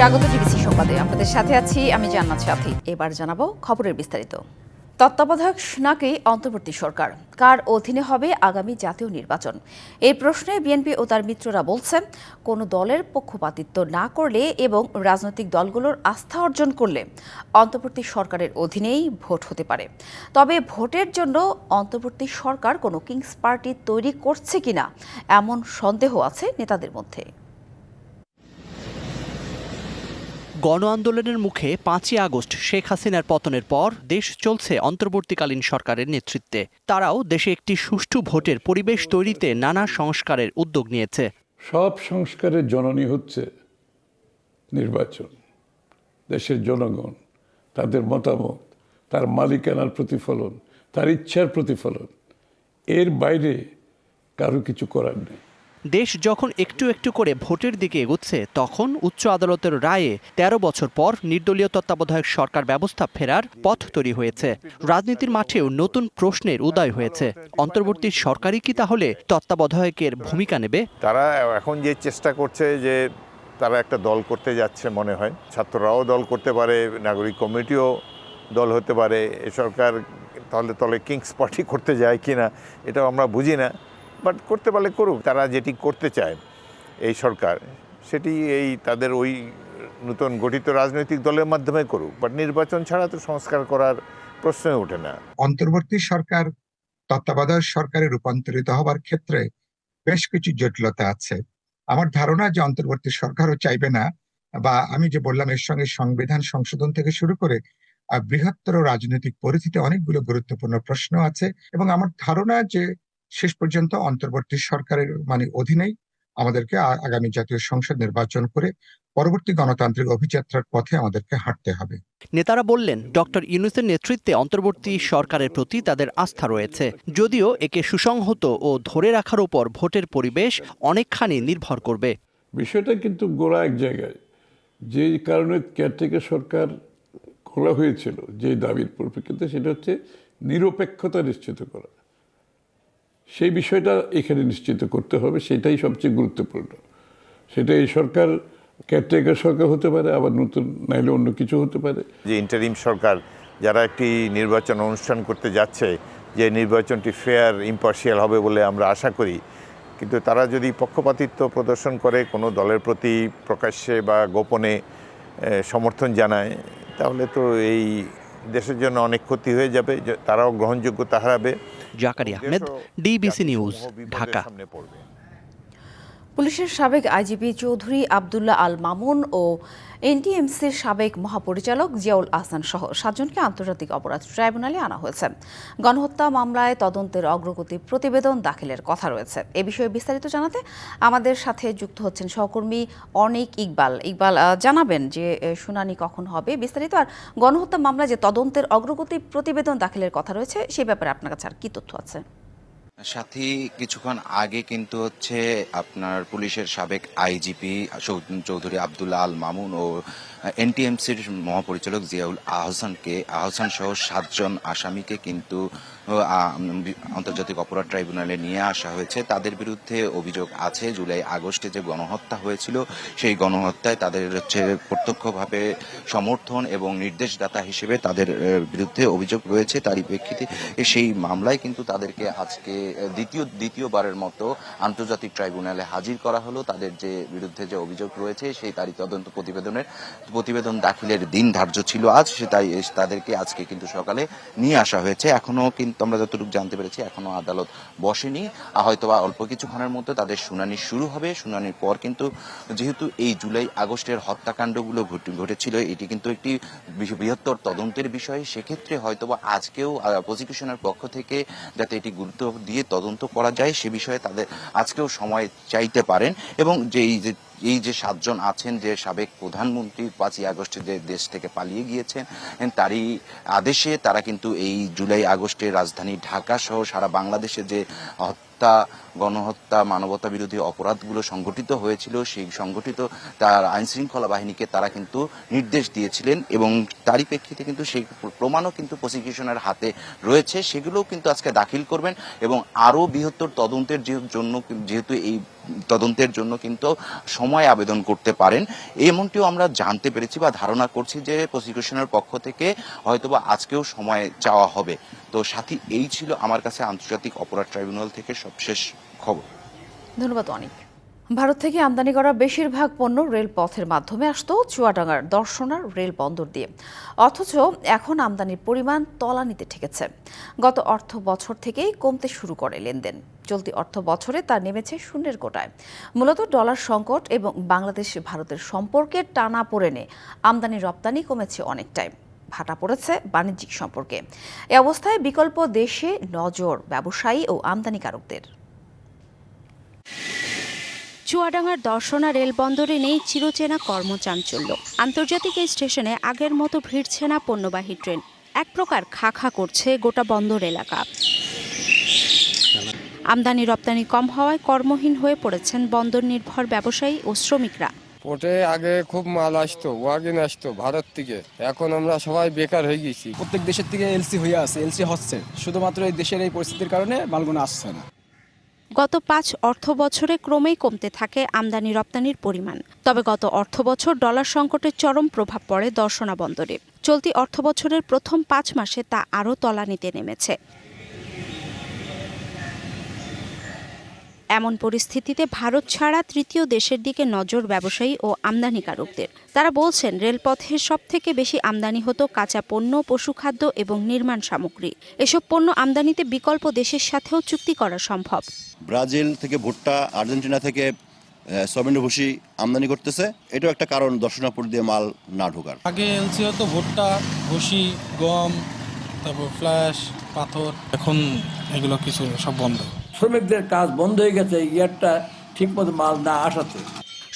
স্বাগত ডিবিসি সংবাদে। আপনাদের সাথে আছি আমি জান্নাত সাথী। এবার জানাব খবরের বিস্তারিত। তত্ত্বাবধায়ক নাকি অন্তর্বর্তী সরকার। কার অধীনে হবে আগামী জাতীয় নির্বাচন? এই প্রশ্নে বিএনপি ও তার মিত্ররা বলছেন, কোনো দলের পক্ষপাতিত্ব না করলে এবং রাজনৈতিক দলগুলোর আস্থা অর্জন করলে অন্তর্বর্তী সরকারের অধীনেই ভোট হতে পারে। তবে ভোটের জন্য অন্তর্বর্তী সরকার কোনো কিংস পার্টি তৈরি করছে কিনা এমন সন্দেহ আছে নেতাদের মধ্যে। গণ আন্দোলনের মুখে পাঁচই আগস্ট শেখ হাসিনার পতনের পর দেশ চলছে অন্তর্বর্তীকালীন সরকারের নেতৃত্বে। তারাও দেশে একটি সুষ্ঠু ভোটের পরিবেশ তৈরিতে নানা সংস্কারের উদ্যোগ নিয়েছে। সব সংস্কারের জননী হচ্ছে নির্বাচন, দেশের জনগণ, তাদের মতামত, তার মালিকানার প্রতিফলন, তার ইচ্ছার প্রতিফলন। এর বাইরে কারও কিছু করার নেই। দেশ যখন একটু একটু করে ভোটের দিকে এগুচ্ছে, তখন উচ্চ আদালতের রায়ে ১৩ বছর পর নির্দলীয় তত্ত্বাবধায়ক সরকার ব্যবস্থা ফেরার পথ তৈরি হয়েছে। রাজনীতির মাঠেও নতুন প্রশ্নের উদয় হয়েছে। অন্তর্বর্তী সরকারই কি তাহলে তত্ত্বাবধায়কের ভূমিকা নেবে? তারা এখন যে চেষ্টা করছে যে তারা একটা দল করতে যাচ্ছে মনে হয়। ছাত্ররাও দল করতে পারে, নাগরিক কমিটিও দল হতে পারে। এ সরকার তাহলে তলে কিংস পার্টি করতে যায় কিনা, এটাও আমরা বুঝি না। বাট করতে পারলে করুক, তারা যেটি করতে চায় এই সরকার, সেটি এই তাদের ওই নতুন গঠিত রাজনৈতিক দলের মাধ্যমে করুক, বাট নির্বাচন ছাড়া তো সংস্কার করার প্রশ্নই ওঠে না। অন্তর্বর্তী সরকার তত্ত্বাবধায়ক সরকারে রূপান্তরিত হবার ক্ষেত্রে বেশ কিছু জটিলতা আছে। আমার ধারণা যে অন্তর্বর্তী সরকারও চাইবে না, বা আমি যে বললাম এর সঙ্গে সংবিধান সংশোধন থেকে শুরু করে বৃহত্তর রাজনৈতিক পরিধিতে অনেকগুলো গুরুত্বপূর্ণ প্রশ্ন আছে এবং আমার ধারণা যে শেষ পর্যন্ত অন্তর্বর্তী সরকারের মানে অধীনেই আমাদেরকে আগামী জাতীয় সংসদ নির্বাচন করে পরবর্তী গণতান্ত্রিক অভিযাত্রার পথে আমাদেরকে হাঁটতে হবে। নেতারা বললেন ডক্টর ইউনুসের নেতৃত্বে অন্তর্বর্তী সরকারের প্রতি তাদের আস্থা রয়েছে। যদিও একে সুসংহত ও ধরে রাখার উপর ভোটের পরিবেশ অনেকখানি নির্ভর করবে। বিষয়টা কিন্তু গোড়া এক জায়গায়। যে কারণে কেয়ারটেকার সরকার খোলা হয়েছিল যে দাবির পরিপ্রেক্ষিতে সেটা হচ্ছে নিরপেক্ষতা নিশ্চিত করা। সেই বিষয়টা এখানে নিশ্চিত করতে হবে, সেটাই সবচেয়ে গুরুত্বপূর্ণ। সেটা এই সরকার কেয়ারটেকার সরকার হতে পারে, আবার নতুন নাইলে অন্য কিছু হতে পারে। যে ইন্টারিম সরকার যারা একটি নির্বাচন অনুষ্ঠান করতে যাচ্ছে, যে নির্বাচনটি ফেয়ার ইম্পার্শিয়াল হবে বলে আমরা আশা করি, কিন্তু তারা যদি পক্ষপাতিত্ব প্রদর্শন করে, কোনো দলের প্রতি প্রকাশ্যে বা গোপনে সমর্থন জানায়, তাহলে তো এই দেশের জন্য অনেক ক্ষতি হয়ে যাবে তারাও গ্রহণযোগ্যতা হারাবে। Jakari Ahmed DBC news Dhaka. সামনে পড়বে। পুলিশের সাবেক আইজিপি চৌধুরী আবদুল্লাহ আল মামুন ও এনটিএমসির সাবেক মহাপরিচালক জিয়াউল আহসান সহ সাতজনকে আন্তর্জাতিক অপরাধ ট্রাইব্যুনালে আনা হয়েছে। গণহত্যা মামলায় তদন্তের অগ্রগতি প্রতিবেদন দাখিলের কথা রয়েছে। এ বিষয়ে বিস্তারিত জানাতে আমাদের সাথে যুক্ত হচ্ছেন সহকর্মী অনিক ইকবাল। ইকবাল জানাবেন যে শুনানি কখন হবে? বিস্তারিত, আর গণহত্যা মামলায় যে তদন্তের অগ্রগতি প্রতিবেদন দাখিলের কথা রয়েছে সেই ব্যাপারে আপনার কাছে আর কি তথ্য আছে? সাথী কিছুক্ষণ আগে কিন্তু হচ্ছে আপনার পুলিশের সাবেক আইজিপি চৌধুরী আবদুল্লাহ আল মামুন ও এনটিএমসির মহাপরিচালক জিয়াউল আহসানকে, আহসান সহ সাতজন আসামিকে কিন্তু আন্তর্জাতিক অপরাধ ট্রাইব্যুনালে নিয়ে আসা হয়েছে। তাদের বিরুদ্ধে অভিযোগ আছে, জুলাই আগস্টে যে গণহত্যা হয়েছিল, সেই গণহত্যায় তাদের হচ্ছে প্রত্যক্ষভাবে সমর্থন এবং নির্দেশদাতা হিসেবে তাদের বিরুদ্ধে অভিযোগ রয়েছে। তারই প্রেক্ষিতে সেই মামলায় কিন্তু তাদেরকে আজকে দ্বিতীয়, দ্বিতীয়বারের মতো আন্তর্জাতিক ট্রাইব্যুনালে হাজির করা হলো। তাদের যে বিরুদ্ধে যে অভিযোগ রয়েছে, সেই তারই তদন্ত প্রতিবেদনের প্রতিবেদন দাখিলের দিন ধার্য ছিল আজ, সে তাই তাদেরকে আজকে কিন্তু সকালে নিয়ে আসা হয়েছে। এখনও কিন্তু আমরা যতটুকু জানতে পেরেছি, এখনও আদালত বসেনি। হয়তোবা অল্প কিছুক্ষণের মধ্যে তাদের শুনানি শুরু হবে। শুনানির পর কিন্তু যেহেতু এই জুলাই আগস্টের হত্যাকাণ্ডগুলো ঘটে- ঘটেছিল, এটি কিন্তু একটি বৃহত্তর তদন্তের বিষয়। সেক্ষেত্রে হয়তোবা আজকেও প্রসিকিউশনের পক্ষ থেকে যাতে এটি গুরুত্ব দিয়ে তদন্ত করা যায়, সে বিষয়ে তাদের আজকেও সময় চাইতে পারেন। এবং যে এই যে এই যে সাতজন আছেন যে সাবেক প্রধানমন্ত্রী পাঁচই আগস্টে যে দেশ থেকে পালিয়ে গিয়েছেন, তারই আদেশে তারা কিন্তু এই জুলাই আগস্টে রাজধানী ঢাকা সহ সারা বাংলাদেশে যে হত্যা গণহত্যা, মানবতা বিরোধী অপরাধগুলো সংগঠিত হয়েছিল, সেই সংগঠিত তার আইন শৃঙ্খলা বাহিনীকে তারা কিন্তু নির্দেশ দিয়েছিলেন এবং তারই প্রেক্ষিতে কিন্তু সেই প্রমাণও কিন্তু প্রসিকিউশনের হাতে রয়েছে। সেগুলোও কিন্তু আজকে দাখিল করবেন এবং আরও বৃহত্তর তদন্তের জন্য যেহেতু এই তদন্তের জন্য কিন্তু সময় আবেদন করতে পারেন, এমনটিও আমরা জানতে পেরেছি বা ধারণা করছি যে প্রসিকিউশনের পক্ষ থেকে হয়তোবা আজকেও সময় চাওয়া হবে। তো সাথী, এই ছিল আমার কাছে আন্তর্জাতিক অপরাধ ট্রাইব্যুনাল থেকে সবশেষ খবর। ধন্যবাদ, অনেক। ভারত থেকে আমদানি করা বেশিরভাগ পণ্য রেলপথের মাধ্যমে আসতো চুয়াডাঙ্গার দর্শনার রেল বন্দর দিয়ে। অথচ এখন আমদানির পরিমাণ তলানিতে ঠেকেছে। গত অর্থ বছর থেকেই কমতে শুরু করে লেনদেন। চলতি অর্থ বছরে তা নেমেছে শূন্যের কোটায়। মূলত ডলার সংকট এবং বাংলাদেশ ভারতের সম্পর্কের টানা পড়েনে আমদানি রপ্তানি কমেছে অনেকটাই। ভাটা পড়েছে বাণিজ্যিক সম্পর্কে। এ অবস্থায় বিকল্প দেশে নজর ব্যবসায়ী ও আমদানিকারকদের। চুয়াডাঙ্গার দর্শনা রেলবন্দরে নেই চিরচেনা কর্মচাঞ্চল্য। আন্তর্জাতিক এই স্টেশনে আগের মতো ভিড়ছে না পণ্যবাহী ট্রেন। এক প্রকার খা খা করছে গোটা বন্দর এলাকা। আমদানি রপ্তানি কম হওয়ায় কর্মহীন হয়ে পড়েছেন বন্দর নির্ভর ব্যবসায়ী ও শ্রমিকরা। পোর্টে আগে খুব মাল আসতো ওয়াগিন আসতো ভারত থেকে। এখন আমরা সবাই বেকার হয়ে গেছি। প্রত্যেক দেশের থেকে এলসি হয়ে আছে এলসি হচ্ছে। শুধুমাত্র এই দেশের এই পরিস্থিতির কারণে মালগুলো আসছে না। গত পাঁচ অর্থ বছরে ক্রমেই কমতে থাকে আমদানি রপ্তানির পরিমাণ। তবে গত অর্থ বছর ডলার সংকটের চরম প্রভাব পড়ে দর্শনা বন্দরে। চলতি অর্থ বছরের প্রথম পাঁচ মাসে তা আরও তলানিতে নেমেছে। এমন পরিস্থিতিতে ভারত ছাড়া তৃতীয় দেশের দিকে নজর ব্যবসায়ী ও আমদানিকারকদের। তারা বলছেন রেলপথে সব থেকে বেশি আমদানি হতো কাঁচা পণ্য পশুখাদ্য এবং নির্মাণ সামগ্রী। এসব পণ্য আমদানিতে বিকল্প দেশের সাথেও চুক্তি করা সম্ভব। ব্রাজিল থেকে ভুট্টা আর্জেন্টিনা থেকে সবিন্ড ভুসি আমদানি করতেছে। এটাও একটা কারণ দর্শনাপুর দিয়ে মাল না ঢোকার। আগে এলসি হতো ভুট্টা ভুসি গম তারপর ফ্ল্যাশ পাথর। এখন এগুলো কিছু সব বন্ধ। শ্রমিকদের কাজ বন্ধ হয়ে গেছে ইয়ারটা ঠিকমতো মাল না আসাতে।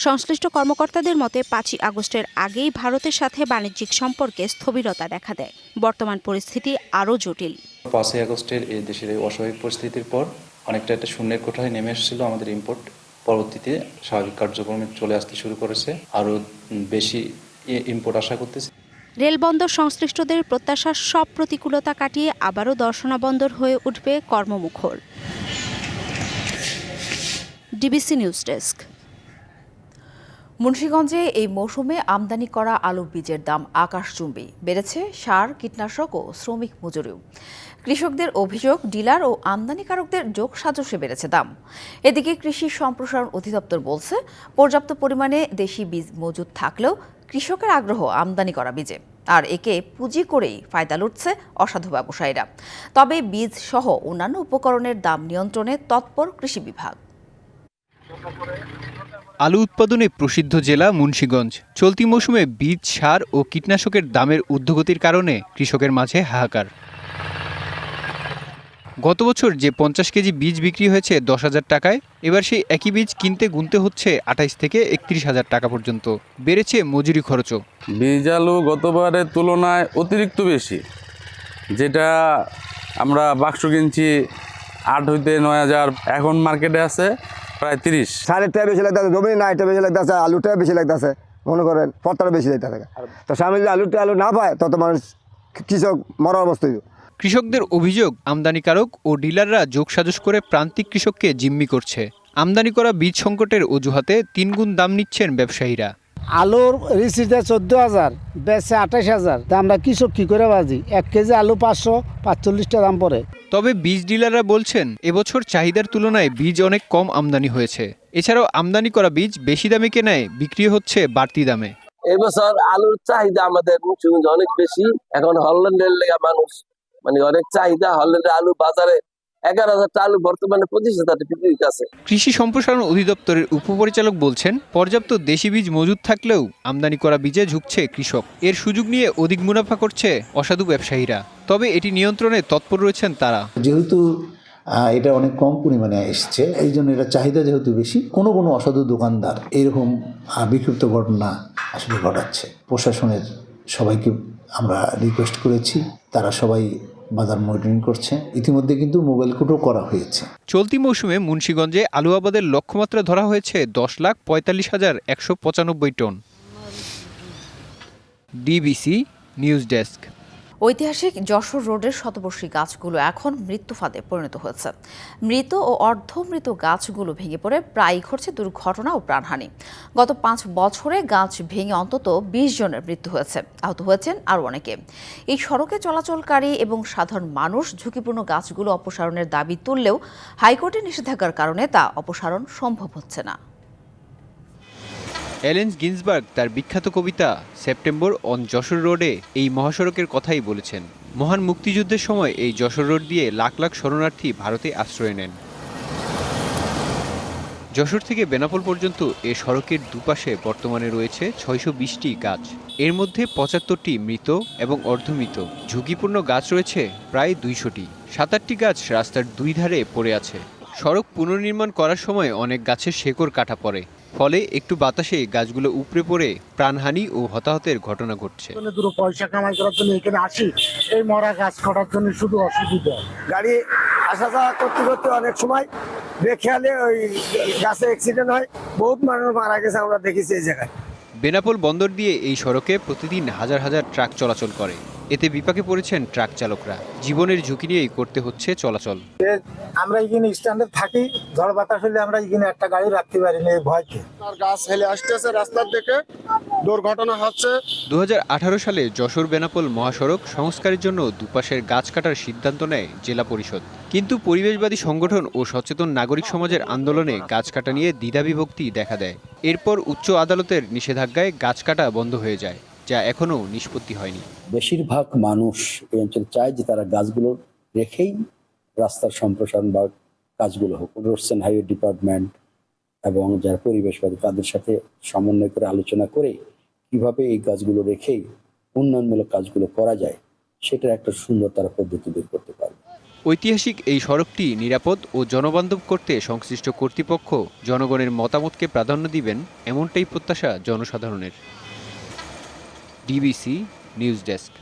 সংশ্লিষ্ট কর্মকর্তাদের মতে পাঁচই আগস্টের আগেই ভারতের সাথে বাণিজ্যিক সম্পর্কে স্থবিরতা দেখা দেয়। বর্তমান পরিস্থিতি আরও জটিল। পাঁচই আগস্টের এই দেশের এই অস্বাভাবিক পরিস্থিতির পর অনেকটা একটা শূন্যের কোঠায় নেমে এসেছিল আমাদের ইম্পোর্ট পরবর্তীতে স্বাভাবিক কার্যক্রমে চলে আসতে শুরু করেছে আরও বেশি ইম্পোর্ট আশা করতেছি। রেলবন্দর সংশ্লিষ্টদের প্রত্যাশার সব প্রতিকূলতা কাটিয়ে আবারও দর্শনা বন্দর হয়ে উঠবে কর্মমুখর। ডিবিসি নিউজ ডেস্ক মুন্সীগঞ্জে এই মৌসুমে আমদানি করা আলু বীজের দাম আকাশচুম্বী। বেড়েছে সার, কীটনাশক ও শ্রমিক মজুরিও। কৃষকদের অভিযোগ, ডিলার ও আমদানিকারকদের যোগ সাজসে বেড়েছে দাম। এদিকে কৃষি সম্প্রসারণ অধিদপ্তর বলছে, পর্যাপ্ত পরিমাণে দেশি বীজ মজুদ থাকলেও কৃষকের আগ্রহ আমদানি করা বীজে। আর একে পুঁজি করেই ফায়দা লুটছে অসাধু ব্যবসায়ীরা। তবে বীজ সহ অন্যান্য উপকরণের দাম নিয়ন্ত্রণে তৎপর কৃষি বিভাগ। আলু উৎপাদনে প্রসিদ্ধ জেলা মুন্সীগঞ্জ। চলতি মৌসুমে বীজ, সার ও কীটনাশকের দামের ঊর্ধ্বগতির কারণে কৃষকের মাঝে হাহাকার। গত বছর যে পঞ্চাশ কেজি বীজ বিক্রি হয়েছে দশ হাজার টাকায়, এবার সেই একই বীজ কিনতে গুনতে হচ্ছে আঠাইশ থেকে একত্রিশ হাজার টাকা পর্যন্ত। বেড়েছে মজুরি খরচও। বীজ আলু গতবারের তুলনায় অতিরিক্ত বেশি, যেটা আমরা বাক্স কিনছি আট হইতে নয় হাজার, এখন মার্কেটে আছে প্রায় তিরিশ। সারেরটা বেশি লাগতেছে জমি না এটা বেশি লাগতেছে আলুটা বেশি লাগতেছে মনে করেন পত্তাটা বেশি লাগতে থাকে তো সামনে যদি আলুটা আলু না পায় তত মানুষ কৃষক মরা অবস্থায় কৃষকদের অভিযোগ আমদানিকারক ও ডিলাররা যোগসাজশ করে প্রান্তিক কৃষককে জিম্মি করছে। আমদানি করা বীজ সংকটের অজুহাতে তিনগুণ দাম নিচ্ছেন ব্যবসায়ীরা। আলুর রিসিটে চোদ্দ হাজার বেচে আঠাশ হাজার। তা আমরা কৃষক কি করে বাজি? এক কেজি আলু পাঁচশো পাঁচচল্লিশটা দাম পড়ে। তবে বীজ ডিলাররা বলছেন এবছর চাহিদার তুলনায় বীজ অনেক কম আমদানি হয়েছে। এছাড়াও আমদানি করা বীজ বেশি দামে কেনায় বিক্রি হচ্ছে বাড়তি দামে। এবছর আলুর চাহিদা আমাদের অনেক বেশি। এখন হল্যান্ডের লেগা মানুষ মানে অনেক চাহিদা হল্যান্ডের আলু বাজারে এগারো হাজার আলু বর্তমানে পঁচিশ হাজার বিক্রি আছে কৃষি সম্প্রসারণ অধিদপ্তরের উপপরিচালক বলছেন পর্যাপ্ত দেশি বীজ মজুদ থাকলেও আমদানি করা বীজে ঝুঁকছে কৃষক। এর সুযোগ নিয়ে অধিক মুনাফা করছে অসাধু ব্যবসায়ীরা। তবে এটি নিয়ন্ত্রণে তৎপর রয়েছেন তারা। যেহেতু এটা অনেক কম পরিমাণে এসছে এই জন্য এটা চাহিদা যেহেতু বেশি কোনো কোনো অসাধু দোকানদার এরকম বিক্ষিপ্ত ঘটনা আসলে ঘটাচ্ছে। প্রশাসনের সবাইকে আমরা রিকোয়েস্ট করেছি তারা সবাই বাজার মনিটরিং করছে। ইতিমধ্যে কিন্তু মোবাইল কোর্টও করা হয়েছে। চলতি মৌসুমে মুন্সীগঞ্জে আলু আবাদের লক্ষ্যমাত্রা ধরা হয়েছে দশ লাখ পঁয়তাল্লিশ হাজার একশো পঁচানব্বই টন। DBC news desk. ঐতিহাসিক যশোর রোডের শতবর্ষী গাছগুলো এখন মৃত্যু ফাঁদে পরিণত হয়েছে। মৃত ও অর্ধমৃত গাছগুলো ভেঙে পড়ে, প্রায়ই ঘটছে দুর্ঘটনা ও প্রাণহানি। গত পাঁচ বছরে গাছ ভেঙে অন্তত বিশ জনের মৃত্যু হয়েছে। আহত হয়েছেন আরও অনেকে। এই সড়কে চলাচলকারী এবং সাধারণ মানুষ ঝুঁকিপূর্ণ গাছগুলো অপসারণের দাবি তুললেও হাইকোর্টের নিষেধাজ্ঞার কারণে তা অপসারণ সম্ভব হচ্ছে না। এলেন্স গিন্সবার্গ, তার বিখ্যাত কবিতা সেপ্টেম্বর অন যশোর রোডে এই মহাসড়কের কথাই বলেছেন। মহান মুক্তিযুদ্ধের সময় এই যশোর রোড দিয়ে লাখ লাখ শরণার্থী ভারতে আশ্রয় নেন। যশোর থেকে বেনাপোল পর্যন্ত এ সড়কের দুপাশে বর্তমানে রয়েছে ছয়শো বিশটি গাছ। এর মধ্যে পঁচাত্তরটি মৃত এবং অর্ধমৃত। ঝুঁকিপূর্ণ গাছ রয়েছে প্রায় দুইশোটি। সাত আটটি গাছ রাস্তার দুই ধারে পড়ে আছে। সড়ক পুনর্নির্মাণ করার সময় অনেক গাছের শেকড় কাটা পড়ে। ফলে একটু বাতাসে গাছগুলো উপড়ে পড়ে প্রাণহানি ও হতাহতের ঘটনা ঘটছে। দুটো পয়সা কামাই করার জন্য এখানে আসি। এই মরা গাছ কাটার জন্য শুধু অসুবিধা। গাড়ি আসা যাওয়া করতে করতে অনেক সময় বেখেয়ালে ওই গাছে অ্যাক্সিডেন্ট হয়। বহুত মানুষ মারা গেছে আমরা দেখেছি এই জায়গায়। বেনাপোল বন্দর দিয়ে এই সড়কে প্রতিদিন হাজার হাজার ট্রাক চলাচল করে। এতে বিপাকে পড়েছেন ট্রাক চালকরা। জীবনের ঝুঁকি নিয়েই করতে হচ্ছে চলাচল। আমরা এখানে স্ট্যান্ডে থাকি ঝড় বাতাস হলে আমরা এখানে একটা গাড়ি রাখতে পারি না এই ভয়কে। আর গাছ হেলে আসতেছে রাস্তার দিকে দুর্ঘটনা হচ্ছে। দু হাজার আঠারো সালে যশোর বেনাপোল মহাসড়ক সংস্কারের জন্য দুপাশের গাছ কাটার সিদ্ধান্ত নেয় জেলা পরিষদ। কিন্তু পরিবেশবাদী সংগঠন ও সচেতন নাগরিক সমাজের আন্দোলনে গাছ কাটা নিয়ে দ্বিধাবিভক্তি দেখা দেয়। এরপর উচ্চ আদালতের নিষেধাজ্ঞায় গাছ কাটা বন্ধ হয়ে যায়। যা এখনও নিষ্পত্তি হয়নি। বেশিরভাগ মানুষ এই অঞ্চলে চায় যে তারা গাছগুলো রেখেই রাস্তার সম্প্রসারণ বা কাজগুলো হোক। রোডস অ্যান্ড হাইওয়ে ডিপার্টমেন্ট এবং যারা পরিবেশবাদী তাদের সাথে সমন্বয় করে আলোচনা করে কীভাবে এই গাছগুলো রেখেই উন্নয়নমূলক কাজগুলো করা যায় সেটার একটা সুন্দর তারা পদ্ধতি বের করতে পারবে। ঐতিহাসিক এই সড়কটি নিরাপদ ও জনবান্ধব করতে সংশ্লিষ্ট কর্তৃপক্ষ জনগণের মতামতকে প্রাধান্য দিবেন এমনটাই প্রত্যাশা জনসাধারণের। ডিবিসি নিউজ ডেস্ক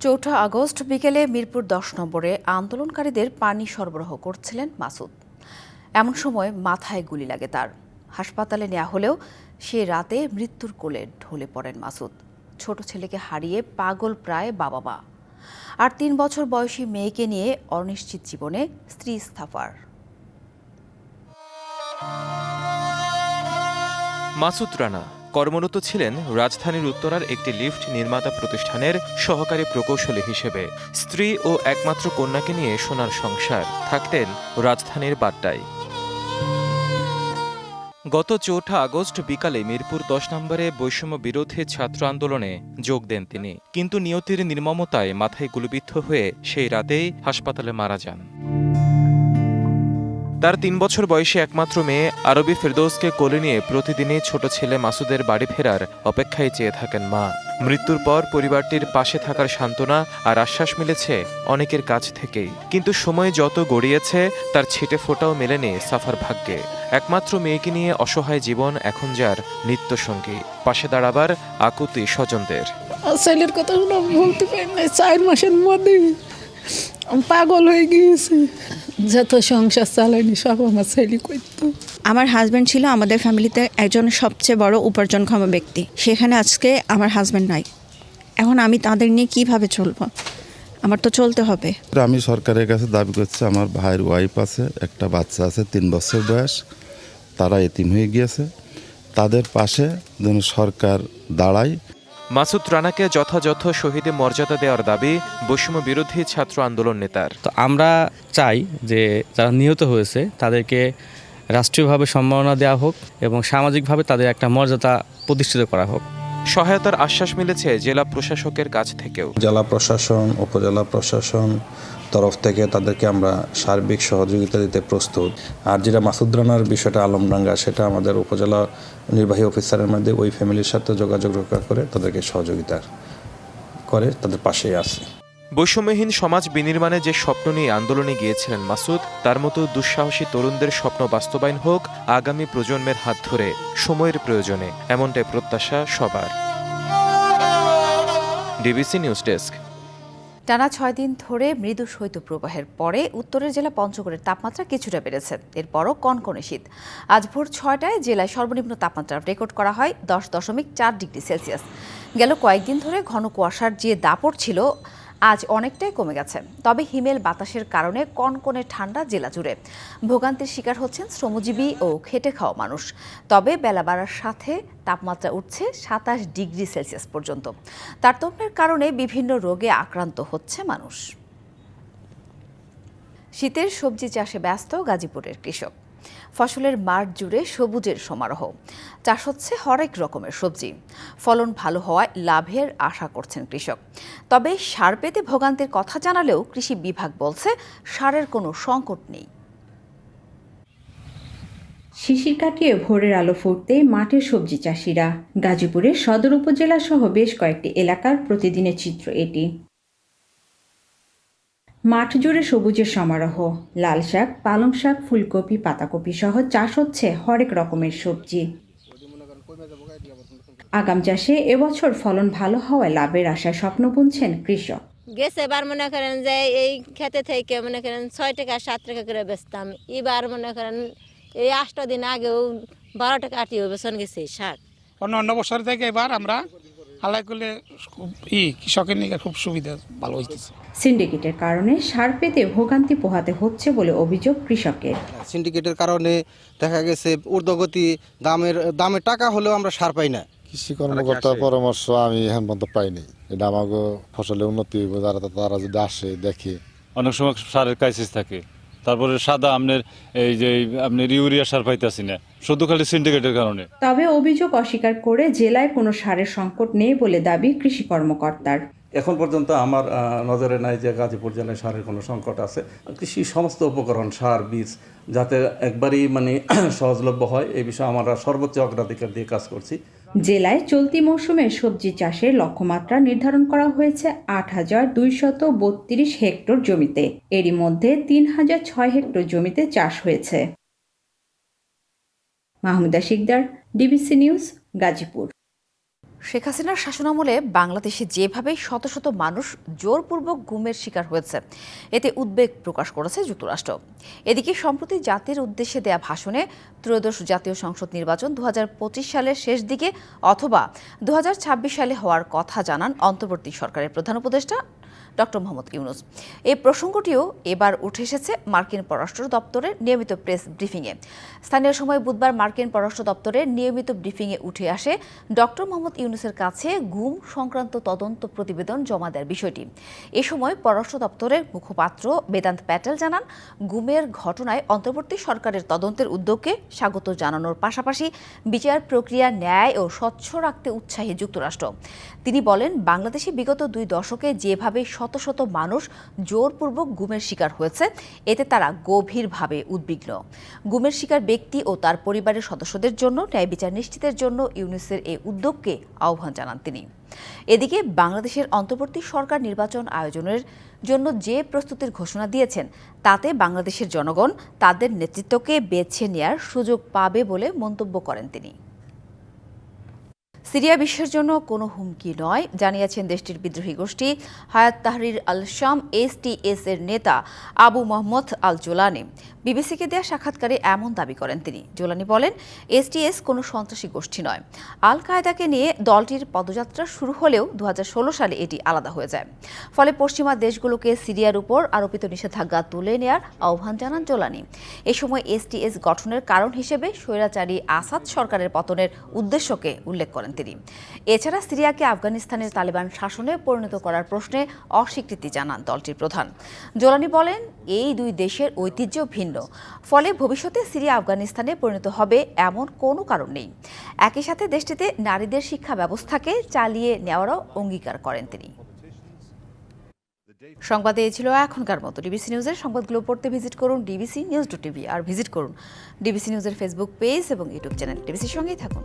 চৌঠা আগস্ট বিকেলে মিরপুর দশ নম্বরে আন্দোলনকারীদের পানি সরবরাহ করছিলেন মাসুদ। এমন সময় মাথায় গুলি লাগে তার। হাসপাতালে নেওয়া হলেও সে রাতে মৃত্যুর কোলে ঢলে পড়েন মাসুদ। ছোট ছেলেকে হারিয়ে পাগল প্রায় বাবা মা। আর তিন বছর বয়সী মেয়েকে নিয়ে অনিশ্চিত জীবনে স্ত্রী স্থাফার মাসুদ রানা কর্মরত ছিলেন রাজধানীর উত্তরার একটি লিফট নির্মাতা প্রতিষ্ঠানের সহকারী প্রকৌশলী হিসেবে। স্ত্রী ও একমাত্র কন্যাকে নিয়ে সোনার সংসার থাকতেন রাজধানীর বাড্ডায়। গত চৌঠা আগস্ট বিকালে মিরপুর দশ নম্বরে বৈষম্য বিরোধী ছাত্র আন্দোলনে যোগ দেন তিনি। কিন্তু নিয়তির নির্মমতায় মাথায় গুলিবিদ্ধ হয়ে সেই রাতেই হাসপাতালে মারা যান। তার তিন বছর বয়সী একমাত্র মেয়ে আরবি ফেরদৌসকে কোলে নিয়ে প্রতিদিনই ছোট ছেলে মাসুদের বাড়ি ফেরার অপেক্ষায় চেয়ে থাকেন মা। মৃত্যুর পর পরিবারটির পাশে থাকার সান্ত্বনা আর আশ্বাস মিলেছে অনেকের কাছ থেকেই। কিন্তু সময় যত গড়িয়েছে, তার ছিটে ফোটাও মেলেনি সাফার ভাগ্যে। একমাত্র মেয়েকে নিয়ে অসহায় জীবন এখন যার নিত্য সঙ্গী পাশে দাঁড়াবার আকুতি স্বজনদের। ছেলের কথা বলতে চার মাসের মধ্যে আমি পাগল হয়ে গিয়েছি। যত সংসার চালাইনি সব আমার ছেলে করতো। আমার হাজব্যান্ড ছিল আমাদের ফ্যামিলিতে একজন সবচেয়ে বড় উপার্জনক্ষম ব্যক্তি। সেখানে আজকে আমার হাজব্যান্ড নাই। এখন আমি তাদের নিয়ে কীভাবে চলবো? আমার তো চলতে হবে। আমি সরকারের কাছে দাবি করছি আমার ভাইয়ের ওয়াইফ আছে একটা বাচ্চা আছে তিন বছর বয়স। তারা এতিম হয়ে গিয়েছে। তাদের পাশে যেন সরকার দাঁড়ায় মাসুদ রানাকে যথাযথ শহীদে মর্যাদা দেওয়ার দাবি বৈষম্য বিরোধী ছাত্র আন্দোলন নেতার। তো আমরা চাই যে যারা নিহত হয়েছে তাদেরকে রাষ্ট্রীয়ভাবে সম্মাননা দেওয়া হোক এবং সামাজিকভাবে তাদের একটা মর্যাদা প্রতিষ্ঠিত করা হোক। সহায়তার আশ্বাস মিলেছে জেলা প্রশাসকের কাছ থেকেও। জেলা প্রশাসন উপজেলা প্রশাসন তরফ থেকে তাদেরকে আমরা সার্বিক সহযোগিতা দিতে প্রস্তুত। আর যেটা মাসুদ রানার বিষয়টা আলমডাঙ্গা, সেটা আমাদের উপজেলা নির্বাহী অফিসারের মধ্যে ওই ফ্যামিলির সাথে যোগাযোগ রক্ষা করে তাদেরকে সহযোগিতা করে তাদের পাশেই আছে। বৈষম্যহীন সমাজ বিনির্মাণে যে স্বপ্ন নিয়ে আন্দোলনে গিয়েছিলেন মাসুদ, তার মতো দুঃসাহসী তরুণদের স্বপ্ন বাস্তবায়ন হোক আগামী প্রজন্মের হাত ধরে, সময়ের প্রয়োজনে, এমনটাই প্রত্যাশা সবার। DBC news desk. টানা ছয় দিন ধরে মৃদু শৈত্যপ্রবাহের পরে উত্তরের জেলা পঞ্চগড়ের তাপমাত্রা কিছুটা বেড়েছে। এরপরও কনকনে শীত। আজ ভোর ছয়টায় জেলায় সর্বনিম্ন তাপমাত্রা রেকর্ড করা হয় দশ দশমিক চার ডিগ্রি সেলসিয়াস। গেল কয়েকদিন ধরে ঘন কুয়াশার যে দাপট ছিল আজ অনেকটাই কমে গেছে। তবে হিমেল বাতাসের কারণে কনকনে ঠান্ডা জেলা জুড়ে। ভোগান্তির শিকার হচ্ছেন শ্রমজীবী ও খেটে খাওয়া মানুষ। তবে বেলা বাড়ার সাথে তাপমাত্রা উঠছে সাতাশ ডিগ্রি সেলসিয়াস পর্যন্ত। তারতম্যের কারণে বিভিন্ন রোগে আক্রান্ত হচ্ছে মানুষ। শীতের সবজি চাষে ব্যস্ত গাজীপুরের কৃষক। ফসলের মাঠ জুড়ে সবুজের সমারোহ। চাষ হচ্ছে হরেক রকমের সবজি। ফলন ভালো হওয়ায় লাভের আশা করছেন কৃষক। তবে সার পেতে ভোগান্তির কথা জানালেও কৃষি বিভাগ বলছে সারের কোনো সংকট নেই। শিশির কাটিয়ে ভোরের আলো ফুটতে মাঠের সবজি চাষিরা। গাজীপুরের সদর উপজেলা সহ বেশ কয়েকটি এলাকার প্রতিদিনের চিত্র এটি। মাঠ জুড়ে সবুজের সমারোহ লাল শাক পালং শাক ফুলকপি পাতাকপি সহ চাষ হচ্ছে হরেক রকমের সবজি। আগাম চাষে এবছর ফলন ভালো হওয়ায় লাভের আশায় স্বপ্ন বুনছেন কৃষক। গেছে এবার মনে করেন যে এই খেতে থেকে মনে করেন ছয় টাকা সাত টাকা করে বেচতাম। এবার মনে করেন এই আটটা দিন আগেও বারো টাকা আটিও বেচন গেছে শাক। অন্য অন্য বছর থেকে এবার আমরা আলাই করলে খুব ই কৃষকের নিয়ে খুব সুবিধা ভালো হইতেছে। সিন্ডিকেটের কারণে সার পেতে ভোগান্তি পোহাতে হচ্ছে বলে অভিযোগ কৃষকের। সিন্ডিকেটের কারণে দেখা গেছে ঊর্ধ্বগতি দামের দামের টাকা হলেও আমরা সার পাই না। কৃষি কর্মকর্তার পরামর্শ আমি এখন পর্যন্ত পাইনি। এটা আমাকে ফসলের উন্নতি হইব যারা তারা যদি আসে দেখে। অনেক সময় সারের ক্রাইসিস থাকে। তারপরে সাদা আপনার এই যে আপনার ইউরিয়া সার পাইতেছি না। শুধু খালি সিন্ডিকেটের কারণে। তবে অভিযোগ অস্বীকার করে জেলায় কোনো সারের সংকট নেই বলে দাবি কৃষি কর্মকর্তার। এখন পর্যন্ত আমার নজরে নাই যে গাজীপুর জেলায় সারের কোনো সংকট আছে। কৃষি সমস্ত উপকরণ, সার, বীজ, যাতে একবারই মানে সহজলভ্য হয়, এই বিষয়ে আমরা সর্বোচ্চ অগ্রাধিকার দিয়ে কাজ করছি। জেলায় চলতি মৌসুমে সবজি চাষের লক্ষ্যমাত্রা নির্ধারণ করা হয়েছে আট হাজার দুইশত বত্রিশ হেক্টর জমিতে। এরই মধ্যে তিন হাজার ছয় হেক্টর জমিতে চাষ হয়েছে। Mahmuda Sikder, DBC news, Gazipur. Sheikh হাসিনার শাসনামলে বাংলাদেশে যেভাবে শত শত মানুষ জোরপূর্বক গুমের শিকার হয়েছে, এতে উদ্বেগ প্রকাশ করেছে যুক্তরাষ্ট্র। এদিকে সম্প্রতি জাতির উদ্দেশ্যে দেয়া ভাষণে ত্রয়োদশ জাতীয় সংসদ নির্বাচন দু হাজার পঁচিশ সালের শেষ দিকে অথবা দু হাজার ছাব্বিশ সালে হওয়ার কথা জানান অন্তর্বর্তী সরকারের প্রধান উপদেষ্টা ডক্টর মোহাম্মদ ইউনুস। এই প্রসঙ্গটিও এবার উঠে এসেছে মার্কিন পররাষ্ট্র দপ্তরের নিয়মিত প্রেস ব্রিফিংয়ে। স্থানীয় সময় বুধবার মার্কিন পররাষ্ট্র দপ্তরের নিয়মিত ব্রিফিংয়ে উঠে আসে ডক্টর মোহাম্মদ ইউনুসের কাছে গুম সংক্রান্ত তদন্ত প্রতিবেদন জমা দেওয়ার বিষয়টি। এ সময় পররাষ্ট্র দপ্তরের মুখপাত্র বেদান্ত প্যাটেল জানান গুমের ঘটনায় অন্তর্বর্তী সরকারের তদন্তের উদ্যোগকে স্বাগত জানানোর পাশাপাশি বিচার প্রক্রিয়া ন্যায় ও স্বচ্ছ রাখতে উৎসাহী যুক্তরাষ্ট্র। তিনি বলেন, বাংলাদেশে বিগত দুই দশকে যেভাবে শত শত মানুষ জোরপূর্বক গুমের শিকার হয়েছে, এতে তারা গভীরভাবে উদ্বিগ্ন। গুমের শিকার ব্যক্তি ও তার পরিবারের সদস্যদের জন্য, ন্যায় বিচার নিশ্চিতের জন্য ইউনিসের এই উদ্যোগকে আহ্বান জানান তিনি। এদিকে, বাংলাদেশের অন্তর্বর্তী সরকার নির্বাচন আয়োজনের জন্য যে প্রস্তুতির ঘোষণা দিয়েছেন, তাতে বাংলাদেশের জনগণ তাদের নেতৃত্বকে বেছে নেয়ার সুযোগ পাবে বলে মন্তব্য করেন তিনি। সিরিয়া বিশ্বের জন্য কোনো হুমকি নয়, জানিয়েছেন দেশটির বিদ্রোহী গোষ্ঠী হায়াত তাহরির আল শাম এসটিএস এর নেতা আবু মোহাম্মদ আল জোলানি বিবিসিকে দেয়া সাক্ষাৎকারে এমন দাবি করেন তিনি। জোলানি বলেন এসটিএস কোনো সন্ত্রাসী গোষ্ঠী নয়। আল কায়দাকে নিয়ে দলটির পদযাত্রা শুরু হলেও দু হাজার ষোলো সালে এটি আলাদা হয়ে যায়। ফলে পশ্চিমা দেশগুলোকে সিরিয়ার উপর আরোপিত নিষেধাজ্ঞা তুলে নেয়ার আহ্বান জানান জোলানি। এ সময় এসটিএস গঠনের কারণ হিসেবে স্বৈরাচারী আসাদ সরকারের পতনের উদ্দেশ্যকে উল্লেখ করেন তিনি। এছাড়া সিরিয়াকে আফগানিস্তানের তালেবান শাসনে পরিণত করার প্রশ্নে অস্বীকৃতি জানান দলটির প্রধান। জোলানি বলেন, এই দুই দেশের ঐতিহ্য ভিন্ন। ফলে ভবিষ্যতে সিরিয়া আফগানিস্তানে পরিণত হবে এমন কোনো কারণ নেই। একই সাথে দেশটিতে নারীদের শিক্ষা ব্যবস্থাকে চালিয়ে নেওয়ারও অঙ্গীকার করেন তিনি। সংবাদে এ ছিল এখনকার মতো। ডিবিসি নিউজের সংবাদগুলো পড়তে ভিজিট করুন ডিবিসি নিউজ ডট টিভি, আর ভিজিট করুন ডিবিসি নিউজের ফেসবুক পেজ এবং ইউটিউব চ্যানেল। ডিবিসির সঙ্গেই থাকুন।